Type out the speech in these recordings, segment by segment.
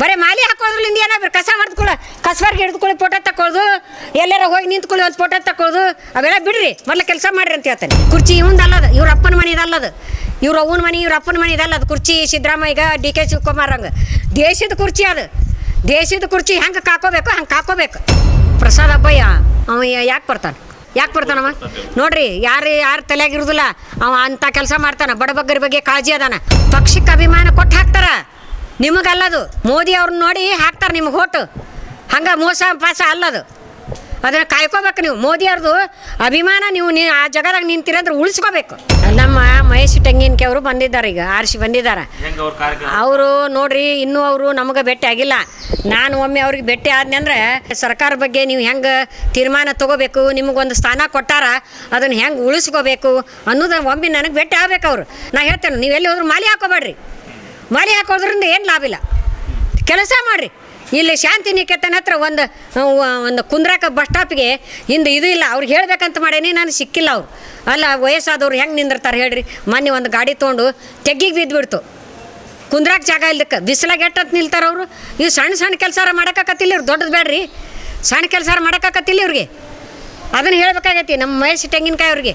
ಬರೀ ಮಾಲಿ ಹಾಕೋದ್ರಲ್ಲಿಂದ ಏನಾದ್ರು ಕಸ ಮಾಡ್ಕೊಳ್ಳ ಕಸವರ್ಗೆ ಹಿಡಿದುಕೊಳ್ಳಿ ಫೋಟೋ ತಕೊಳ್ಳೋದು ಎಲ್ಲಾರ ಹೋಗಿ ನಿಂತ್ಕೊಳ್ಳಿ ಒಂದು ಫೋಟೋ ತಕ್ಕೊಳ್ಳೋದು ಅವೆಲ್ಲ ಬಿಡ್ರಿ, ಮೊದಲ ಕೆಲಸ ಮಾಡ್ರಿ ಅಂತ ಹೇಳ್ತಾನೆ. ಕುರ್ಚಿ ಇವಂದು ಅಲ್ಲದ, ಇವ್ರ ಅಪ್ಪನ ಮನೆ ಇದಲ್ಲದು. ಇವ್ರ ಅವ್ವನ ಮನೆ, ಇವ್ರ ಅಪ್ಪನ ಮನೆದು ಅಲ್ಲದು ಕುರ್ಚಿ ಸಿದ್ದರಾಮಯ್ಯಗ ಡಿ ಕೆ ಶಿವಕುಮಾರ್ ಹಂಗೆ. ದೇಶದ ಕುರ್ಚಿ ಅದು. ದೇಶದ ಕುರ್ಚಿ ಹೆಂಗೆ ಕಾಕೋಬೇಕು, ಹಂಗೆ ಕಾಕೋಬೇಕು. ಪ್ರಸಾದ್ ಅಬ್ಬಯ್ಯ, ಅವ ಯಾಕೆ ಬರ್ತಾನೆ? ಯಾಕೆ ಬರ್ತಾನವ ನೋಡ್ರಿ, ಯಾರು ಯಾರು ತಲೆಯಾಗಿರುದಿಲ್ಲ ಅವ ಅಂಥ ಕೆಲಸ ಮಾಡ್ತಾನೆ, ಬಡಬಗ್ಗರ ಬಗ್ಗೆ ಕಾಳಜಿ ಅದಾನ. ಪಕ್ಷಕ್ಕೆ ಅಭಿಮಾನ ಕೊಟ್ಟು ಹಾಕ್ತಾರ. ನಿಮಗಲ್ಲದು. ಮೋದಿ ಅವ್ರನ್ನ ನೋಡಿ ಹಾಕ್ತಾರೆ ನಿಮಗೆ ಹೋಟು ಹಂಗೆ ಮೋಸ ಪಾಸ ಅಲ್ಲದು. ಅದನ್ನು ಕಾಯ್ಕೋಬೇಕು ನೀವು. ಮೋದಿ ಅವ್ರದ್ದು ಅಭಿಮಾನ ನೀವು ನೀ ಆ ಜಗದಾಗ ನಿಂತಿರಂದ್ರೆ ಉಳಿಸ್ಕೋಬೇಕು. ನಮ್ಮ ಮಹೇಶ್ ತೆಂಗಿನಕೆ ಅವರು ಬಂದಿದ್ದಾರೆ ಈಗ ಆರಿಸಿ ಬಂದಿದ್ದಾರೆ. ಅವ್ರ ನೋಡ್ರಿ ಇನ್ನೂ ಅವರು ನಮಗೆ ಭೇಟಿ ಆಗಿಲ್ಲ. ನಾನು ಒಮ್ಮೆ ಅವ್ರಿಗೆ ಭೇಟಿ ಆದ್ನೆ ಅಂದ್ರೆ ಸರ್ಕಾರ ಬಗ್ಗೆ ನೀವು ಹೆಂಗೆ ತೀರ್ಮಾನ ತಗೋಬೇಕು ನಿಮಗೊಂದು ಸ್ಥಾನ ಕೊಟ್ಟಾರ ಅದನ್ನು ಹೆಂಗೆ ಉಳಿಸ್ಕೋಬೇಕು ಅನ್ನೋದನ್ನ ಒಮ್ಮೆ ನನಗೆ ಭೇಟಿ ಆಗ್ಬೇಕು ಅವರು. ನಾ ಹೇಳ್ತೇನೆ ನೀವು ಎಲ್ಲಿ ಹೋದ್ರು ಮಾಲಿ ಹಾಕೋಬೇಡ್ರಿ. ಮಾಲಿ ಹಾಕೋದ್ರಿಂದ ಏನು ಲಾಭ ಇಲ್ಲ. ಕೆಲಸ ಮಾಡಿರಿ. ಇಲ್ಲಿ ಶಾಂತಿ ನಿಕೇತನ ಹತ್ರ ಒಂದು ಒಂದು ಕುಂದ್ರಾಕ ಬಸ್ ಸ್ಟಾಪ್ಗೆ ಹಿಂದೆ ಇದು ಇಲ್ಲ ಅವ್ರಿಗೆ ಹೇಳ್ಬೇಕಂತ ಮಾಡೇನಿ, ನಾನು ಸಿಕ್ಕಿಲ್ಲ ಅವ್ರು. ಅಲ್ಲ, ವಯಸ್ಸಾದವ್ರು ಹೆಂಗೆ ನಿಂದಿರ್ತಾರೆ ಹೇಳ್ರಿ. ಮೊನ್ನೆ ಒಂದು ಗಾಡಿ ತೊಗೊಂಡು ತೆಗ್ಗಿಗೆ ಬಿದ್ದುಬಿಡ್ತು ಕುಂದ್ರಾಕ ಜಾಗ ಇಲ್ಲದಕ್ಕೆ ಬಿಸಿಲಾಗ ಎಟ್ಟತ್ ನಿಲ್ತಾರೆ ಅವರು? ಇವು ಸಣ್ಣ ಸಣ್ಣ ಕೆಲಸ ಮಾಡೋಕ್ಕಾಗತ್ತಿಲ್ಲ ಇವ್ರು, ದೊಡ್ಡದು ಬೇಡ್ರಿ ಸಣ್ಣ ಕೆಲಸ ಮಾಡೋಕ್ಕಾಗತ್ತಿಲ್ಲ ಇವ್ರಿಗೆ. ಅದನ್ನು ಹೇಳ್ಬೇಕಾಗೈತಿ ನಮ್ಮ ಮಹೇಶ್ ತೆಂಗಿನಕಾಯಿ ಅವ್ರಿಗೆ.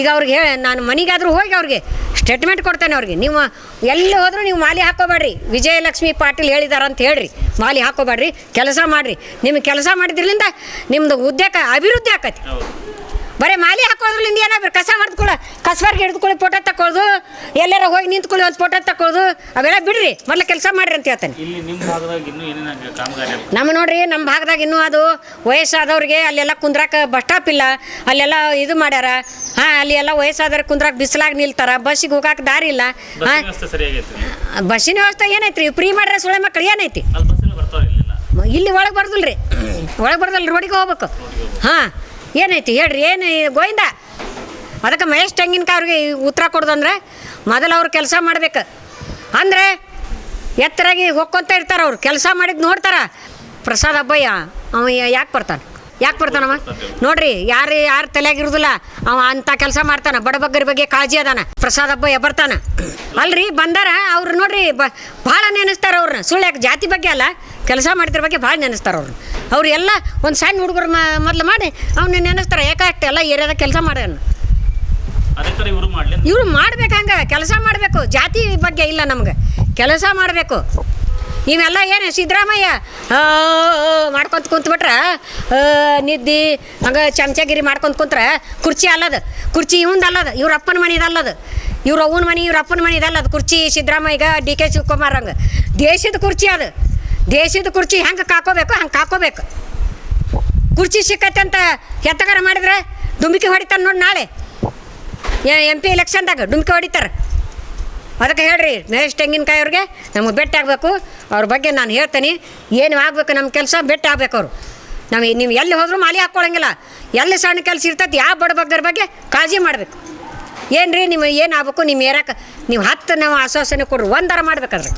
ಈಗ ಅವ್ರಿಗೆ ಹೇಳಿ, ನಾನು ಮನೆಗಾದ್ರೂ ಹೋಗಿ ಅವ್ರಿಗೆ ಸ್ಟೇಟ್ಮೆಂಟ್ ಕೊಡ್ತೇನೆ ಅವ್ರಿಗೆ. ನೀವು ಎಲ್ಲಿ ಹೋದರೂ ನೀವು ಮಾಲಿ ಹಾಕೋಬೇಡ್ರಿ. ವಿಜಯಲಕ್ಷ್ಮಿ ಪಾಟೀಲ್ ಹೇಳಿದಾರ ಅಂತ ಹೇಳ್ರಿ. ಮಾಲಿ ಹಾಕೋಬೇಡ್ರಿ. ಕೆಲಸ ಮಾಡಿರಿ. ನಿಮ್ಗೆ ಕೆಲಸ ಮಾಡಿದ್ರಿಂದ ನಿಮ್ಮದು ಉದ್ಯೋಗ ಅಭಿವೃದ್ಧಿ ಆಕತಿ. ಬರೀ ಮಾಲಿ ಹಾಕೋದ್ರಲ್ಲಿಂದ ಏನಾದ್ರು ಕಸ ಮಾಡ್ಕೊಳ್ಳ ಕಸವರ್ಗೆ ಹಿಡಿದುಕೊಳ್ಳಿ ಫೋಟೋ ತಕೊಳ್ಳೋದು ಎಲ್ಲಾರ ಹೋಗಿ ನಿಂತ್ಕೊಳ್ಳಿ ಒಂದು ಫೋಟೋ ತಕೊಳ್ಳೋದು ಅವೆಲ್ಲ ಬಿಡ್ರಿ ಮೊದಲು ಕೆಲಸ ಮಾಡ್ರಿ ಅಂತ ಹೇಳ್ತಾನೆ. ನಿಮ್ಮ ನೋಡ್ರಿ ನಮ್ಮ ಭಾಗದಾಗ ಇನ್ನೂ ಅದು ವಯಸ್ಸಾದವ್ರಿಗೆ ಅಲ್ಲೆಲ್ಲ ಕುಂದ್ರಾಕ ಬಸ್ ಸ್ಟಾಪ್ ಇಲ್ಲ ಅಲ್ಲೆಲ್ಲ ಇದು ಮಾಡ್ಯಾರ. ಹಾಂ ಅಲ್ಲಿ ಎಲ್ಲ ವಯಸ್ಸಾದವ್ರಿಗೆ ಕುಂದ್ರಾಕ ಬಿಸಿಲಾಗಿ ನಿಲ್ತಾರ ಬಸ್ಸಿಗೆ ಹೋಗಾಕ ದಾರಿ ಇಲ್ಲ. ಬಸ್ಸಿನ ಹಾಂ ಬಸ್ಸಿನ ವ್ಯವಸ್ಥೆ ಏನೈತ್ರಿ? ಫ್ರೀ ಮಾಡ್ರೆ ಸುಳೆ ಮಕ್ಳು ಏನೈತಿ? ಇಲ್ಲಿ ಒಳಗೆ ಬರ್ದಲ್ರಿ ಒಳಗೆ ಬರ್ದಲ್ಲ ರೋಡಿಗೆ ಹೋಗ್ಬೇಕು. ಹಾಂ ಏನೈತಿ ಹೇಳ್ರಿ, ಏನು ಗೋವಿಂದ? ಅದಕ್ಕೆ ಮಹೇಶ್ ತೆಂಗಿನಕಾಯಿ ಅವ್ರಿಗೆ ಉತ್ತರ ಕೊಡೋದಂದ್ರೆ ಮೊದಲು ಅವ್ರು ಕೆಲಸ ಮಾಡ್ಬೇಕು. ಅಂದರೆ ಎತ್ತರಾಗಿ ಹೋಗ್ಕೊತ ಇರ್ತಾರೆ ಅವ್ರು, ಕೆಲಸ ಮಾಡಿದ್ದು ನೋಡ್ತಾರ. ಪ್ರಸಾದ್ ಅಬ್ಬಯ್ಯ, ಅವ ಯಾಕೆ ಬರ್ತಾನೆ? ಯಾಕೆ ಬರ್ತಾನಮ್ಮ ನೋಡ್ರಿ, ಯಾರು ಯಾರು ತಲೆಯಾಗಿರುದಿಲ್ಲ, ಅವ ಅಂತ ಕೆಲಸ ಮಾಡ್ತಾನ, ಬಡಬಗ್ಗರ ಬಗ್ಗೆ ಕಾಳಜಿ ಅದಾನ. ಪ್ರಸಾದ್ ಅಬ್ಬಯ್ಯ ಬರ್ತಾನ. ಅಲ್ರಿ, ಬಂದಾರ, ಅವ್ರು ನೋಡ್ರಿ, ಬ ಭಾಳ ನೆನೆಸ್ತಾರ ಅವ್ರನ್ನ. ಸುಳ್ಳು ಯಾಕೆ ಜಾತಿ ಬಗ್ಗೆ ಅಲ್ಲ ಕೆಲಸ ಮಾಡಿದ್ರ ಬಗ್ಗೆ ಭಾಳ ನೆನೆಸ್ತಾರೆ ಅವ್ರು. ಅವ್ರು ಎಲ್ಲ ಒಂದು ಸಣ್ಣ ಹುಡುಗರು ಮೊದಲು ಮಾಡಿ ಅವ್ನ ನೆನೆಸ್ತಾರೆ. ಯಾಕೆ ಎಲ್ಲ ಏರಿಯಾದಾಗ ಕೆಲಸ ಅದೇ ಥರ ಇವರು ಮಾಡ್ಬೇಕು ಹಂಗೆ. ಕೆಲಸ ಮಾಡಬೇಕು. ಜಾತಿ ಬಗ್ಗೆ ಇಲ್ಲ ನಮ್ಗೆ. ಕೆಲಸ ಮಾಡಬೇಕು. ಇವೆಲ್ಲ ಏನು ಸಿದ್ದರಾಮಯ್ಯ? ಮಾಡ್ಕೊಂತ ಕುಂತ್ಬಿಟ್ರೆ ನಿದ್ದೆ ನಿದ್ದಿ ಹಂಗೆ ಚಮಚಗಿರಿ ಮಾಡ್ಕೊಂತ ಕುಂತ್ರೆ? ಕುರ್ಚಿ ಅಲ್ಲದ. ಕುರ್ಚಿ ಇವಂದು ಅಲ್ಲದ. ಇವ್ರ ಅಪ್ಪನ ಮನೆದು ಅಲ್ಲದು. ಇವ್ರ ಅವ್ವನ ಮನೆ ಇವ್ರ ಅಪ್ಪನ ಮನೆ ಇದಲ್ಲದ ಕುರ್ಚಿ ಸಿದ್ದರಾಮಯ್ಯಗ ಡಿ ಕೆ ಶಿವಕುಮಾರ್ ಹಂಗೆ ದೇಶದ ಕುರ್ಚಿ ಅದು. ದೇಶದ ಕುರ್ಚಿ ಹೆಂಗೆ ಕಾಕೋಬೇಕು, ಹಂಗೆ ಕಾಕೋಬೇಕು. ಕುರ್ಚಿ ಸಿಕ್ಕತ್ತೆ ಅಂತ ಎತ್ತಗಾರ ಮಾಡಿದ್ರೆ ದುಂಬಿಕೆ ಹೊಡಿತಾನೆ ನೋಡಿ ನಾಳೆ. ಎಂ ಪಿ ಎಲೆಕ್ಷನ್ದಾಗ ಡುಮ್ಕಿ ಹೊಡಿತಾರೆ. ಅದಕ್ಕೆ ಹೇಳ್ರಿ ಮಹೇಶ್ ತೆಂಗಿನಕಾಯಿ ಅವ್ರಿಗೆ ನಮಗೆ ಭೇಟಿ ಆಗಬೇಕು. ಅವ್ರ ಬಗ್ಗೆ ನಾನು ಹೇಳ್ತೀನಿ, ಏನು ಆಗಬೇಕು ನಮ್ಮ ಕೆಲಸ ಭೇಟಿ ಆಗಬೇಕು ಅವರು. ನಾವು ನೀವು ಎಲ್ಲಿ ಹೋದರೂ ಮಾಲಿ ಹಾಕೊಳ್ಳಂಗಿಲ್ಲ ಎಲ್ಲಿ ಸಣ್ಣ ಕೆಲಸ ಇರ್ತೈತೆ, ಯಾವ ಬಡಬಗ್ಗರ ಬಗ್ಗೆ ಕಾಳಜಿ ಮಾಡಬೇಕು. ಏನು ರೀ ನಿಮ್ಮ ಏನು ಆಗ್ಬೇಕು, ನಿಮ್ಮ ಏರಕ್ಕೆ ನೀವು ಹತ್ತು ನಾವು ಆಶ್ವಾಸನೆ ಕೊಡ್ರಿ, ಒಂದರ ಮಾಡ್ಬೇಕಾದ್ರೆ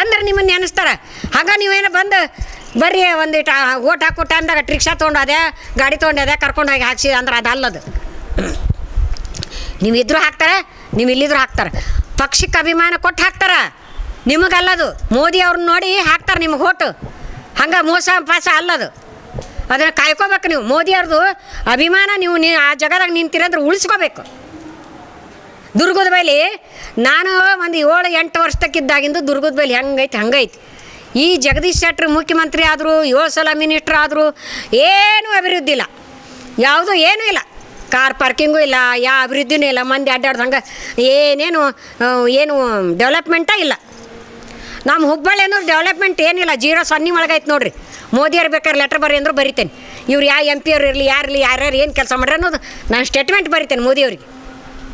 ಅಂದ್ರೆ ನಿಮ್ಮನ್ನು ನೆನೆಸ್ತಾರೆ ಹಂಗ ನೀವೇನೋ ಬಂದು ಬರ್ರಿ ಒಂದಿಟ್ಟು ಓಟ್ ಹಾಕೊಟ್ಟ ಅಂದಾಗ ರಿಕ್ಷಾ ತೊಗೊಂಡದೆ ಗಾಡಿ ತೊಗೊಂಡದೆ ಕರ್ಕೊಂಡು ಹೋಗಿ ಹಾಕ್ಸಿ ಅಂದ್ರೆ ಅದು. ನೀವು ಇದ್ರೂ ಹಾಕ್ತಾರೆ, ನೀವು ಇಲ್ಲಿದ್ರು ಹಾಕ್ತಾರೆ. ಪಕ್ಷಕ್ಕೆ ಅಭಿಮಾನ ಕೊಟ್ಟು ಹಾಕ್ತಾರ. ನಿಮಗಲ್ಲದು ಮೋದಿ ಅವ್ರನ್ನ ನೋಡಿ ಹಾಕ್ತಾರೆ ನಿಮಗೆ ಓಟು ಹಂಗೆ ಮೋಸ ಪಾಸ ಅಲ್ಲದು ಅದನ್ನು ಕಾಯ್ಕೋಬೇಕು ನೀವು. ಮೋದಿ ಅವ್ರದ್ದು ಅಭಿಮಾನ ನೀವು ಆ ಜಗದಾಗ ನಿಂತಿರಂದ್ರೆ ಉಳಿಸ್ಕೋಬೇಕು. ದುರ್ಗದ ಬೈಲಿ ನಾನು ಒಂದು ಏಳು, ಎಂಟು ವರ್ಷಕ್ಕಿದ್ದಾಗಿಂದು ದುರ್ಗದ ಬೈಲಿ ಹೆಂಗೈತಿ, ಹಂಗೈತೆ. ಈ ಜಗದೀಶ್ ಶೆಟ್ಟರ್ ಮುಖ್ಯಮಂತ್ರಿ ಆದರು, ಏಳು ಸಲ ಮಿನಿಸ್ಟ್ರ್ ಆದರೂ ಏನೂ ಅಭಿವೃದ್ಧಿ ಇಲ್ಲ. ಯಾವುದೂ ಏನೂ ಇಲ್ಲ. ಕಾರ್ ಪಾರ್ಕಿಂಗು ಇಲ್ಲ ಯಾವ ಅಭಿವೃದ್ಧಿನೂ ಇಲ್ಲ, ಮಂದಿ ಅಡ್ಡಾಡ್ದಂಗೆ ಏನೇನು ಏನು ಡೆವಲಪ್ಮೆಂಟೇ ಇಲ್ಲ. ನಮ್ಮ ಹುಬ್ಬಳ್ಳಿ ಅನ್ನೋದು ಡೆವಲಪ್ಮೆಂಟ್ ಏನಿಲ್ಲ, ಜೀರೋ ಸೊನ್ನೆ ಒಳಗೈತೆ ನೋಡ್ರಿ. ಮೋದಿಯವ್ರು ಬೇಕಾದ್ರೆ ಲೆಟ್ರ್ ಬರಿ ಅಂದ್ರೆ ಬರಿತೇನೆ. ಇವ್ರು ಯಾವ ಎಂ ಪಿ ಅವ್ರು ಇರಲಿ, ಯಾರು ಇರಲಿ, ಯಾರ್ಯಾರು ಏನು ಕೆಲಸ ಮಾಡ್ರಿ ಅನ್ನೋದು ನಾನು ಸ್ಟೇಟ್ಮೆಂಟ್ ಬರಿತೇನೆ ಮೋದಿಯವ್ರಿಗೆ.